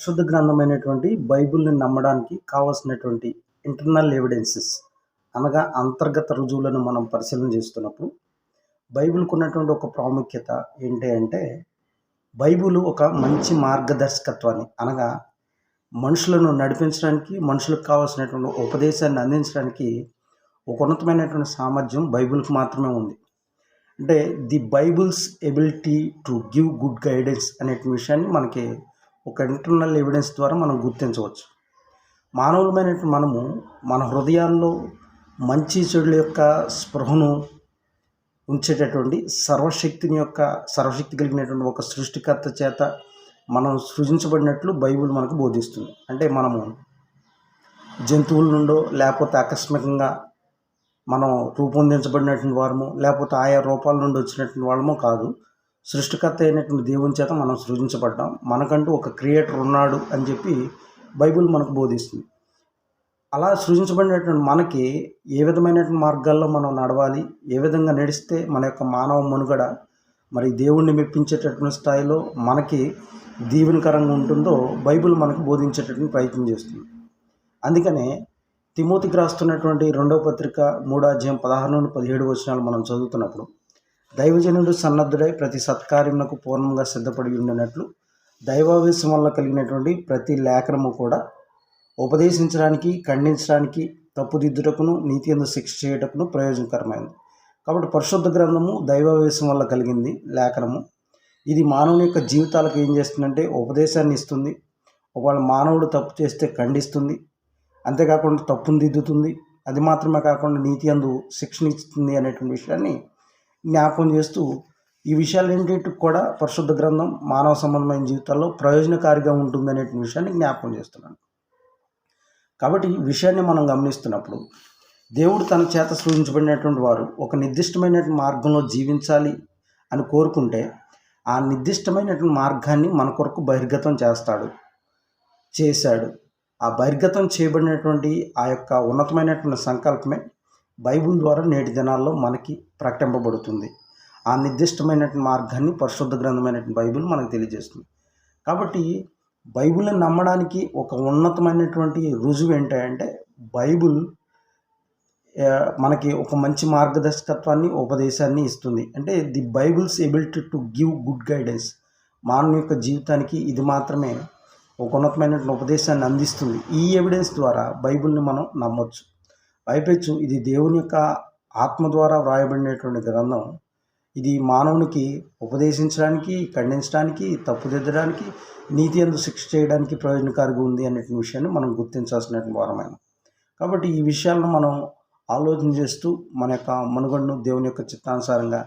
పరిశుద్ధ గ్రంథమైనటువంటి బైబిల్ని నమ్మడానికి కావాల్సినటువంటి ఇంటర్నల్ ఎవిడెన్సెస్ అనగా అంతర్గత రుజువులను మనం పరిశీలన చేస్తున్నప్పుడు బైబిల్కు ఉన్నటువంటి ఒక ప్రాముఖ్యత ఏంటి అంటే బైబిల్ ఒక మంచి మార్గదర్శకత్వాన్ని అనగా మనుషులను నడిపించడానికి మనుషులకు కావాల్సినటువంటి ఉపదేశాన్ని అందించడానికి ఒక ఉన్నతమైనటువంటి సామర్థ్యం బైబిల్కి మాత్రమే ఉంది. అంటే the Bible's ability to give good guidance అనే విషయాన్ని మనకి ఒక ఇంటర్నల్ ఎవిడెన్స్ ద్వారా మనం గుర్తించవచ్చు. మానవులమైన మనము మన హృదయాల్లో మంచి చెడుల యొక్క స్పృహను ఉంచేటటువంటి సర్వశక్తిని యొక్క సర్వశక్తి కలిగినటువంటి ఒక సృష్టికర్త చేత మనం సృజించబడినట్లు బైబిల్ మనకు బోధిస్తుంది. అంటే మనము జంతువుల నుండో లేకపోతే ఆకస్మికంగా మనం రూపొందించబడినటువంటి వారము లేకపోతే ఆయా రూపాల నుండి వచ్చినటువంటి వాళ్ళము కాదు. సృష్టికర్త అయినటువంటి దేవుని చేత మనం సృజించబడ్డాం. మనకంటూ ఒక క్రియేటర్ ఉన్నాడు అని చెప్పి బైబిల్ మనకు బోధిస్తుంది. అలా సృజించబడినటువంటి మనకి ఏ విధమైనటువంటి మార్గాల్లో మనం నడవాలి ఏ విధంగా నడిస్తే మన యొక్క మానవ మనుగడ మరి దేవుణ్ణి మెప్పించేటటువంటి స్థాయిలో మనకి దీవెనకరంగా ఉంటుందో బైబిల్ మనకు బోధించేటటువంటి ప్రయత్నం చేస్తుంది. అందుకనే తిమోతికి రాస్తున్నటువంటి రెండవ పత్రిక మూడో అధ్యాయం పదహారు నుండి పదిహేడు వచనాలు మనం చదువుతున్నప్పుడు దైవజనుడు సన్నద్ధుడై ప్రతి సత్కార్యమునకు పూర్ణంగా సిద్ధపడి ఉండినట్లు దైవావేశం వల్ల కలిగినటువంటి ప్రతి లేఖనము కూడా ఉపదేశించడానికి ఖండించడానికి తప్పుదిద్దుటకును నీతి ఎందు శిక్ష చేయటకును ప్రయోజనకరమైంది కాబట్టి పరిశుద్ధ గ్రంథము దైవావేశం వల్ల కలిగింది లేఖనము. ఇది మానవుని యొక్క జీవితాలకు ఏం చేస్తుందంటే ఉపదేశాన్ని ఇస్తుంది. ఒకవేళ మానవుడు తప్పు చేస్తే ఖండిస్తుంది. అంతేకాకుండా తప్పును దిద్దుతుంది. అది మాత్రమే కాకుండా నీతి అందు శిక్షణ ఇస్తుంది అనేటువంటి విషయాన్ని జ్ఞాపకం చేస్తూ ఈ విషయాలన్నింటికి కూడా పరిశుద్ధ గ్రంథం మానవ సంబంధమైన జీవితాల్లో ప్రయోజనకారిగా ఉంటుంది విషయాన్ని జ్ఞాపకం చేస్తున్నాను. కాబట్టి ఈ విషయాన్ని మనం గమనిస్తున్నప్పుడు దేవుడు తన చేత సృజించబడినటువంటి వారు ఒక నిర్దిష్టమైన మార్గంలో జీవించాలి అని కోరుకుంటే ఆ నిర్దిష్టమైనటువంటి మార్గాన్ని మన కొరకు బహిర్గతం చేస్తాడు చేశాడు. ఆ బహిర్గతం చేయబడినటువంటి ఆ యొక్క ఉన్నతమైనటువంటి సంకల్పమే బైబిల్ ద్వారా నేటి దినాల్లో మనకి ప్రకటింపబడుతుంది. ఆ నిర్దిష్టమైన మార్గాన్ని పరిశుద్ధ గ్రంథమైనటువంటి బైబిల్ మనకు తెలియజేస్తుంది. కాబట్టి బైబిల్ని నమ్మడానికి ఒక ఉన్నతమైనటువంటి రుజువు ఏంటంటే బైబిల్ మనకి ఒక మంచి మార్గదర్శకత్వాన్ని ఉపదేశాన్ని ఇస్తుంది. అంటే the Bible's ability to give good guidance. మానవ యొక్క జీవితానికి ఇది మాత్రమే ఒక ఉన్నతమైనటువంటి ఉపదేశాన్ని అందిస్తుంది. ఈ ఎవిడెన్స్ ద్వారా బైబిల్ని మనం నమ్మొచ్చు. పైపెచ్చు. ఇది దేవుని యొక్క ఆత్మ ద్వారా వ్రాయబడినటువంటి గ్రంథం. ఇది మానవునికి ఉపదేశించడానికి ఖండించడానికి తప్పుదిద్దడానికి నీతి ఎందు శిక్ష చేయడానికి ప్రయోజనకారిగా ఉంది అనే విషయాన్ని మనం గుర్తించాల్సినటువంటి వారమైన. కాబట్టి ఈ విషయాలను మనం ఆలోచన చేస్తూ మన యొక్క మనుగడను దేవుని యొక్క చిత్తానుసారంగా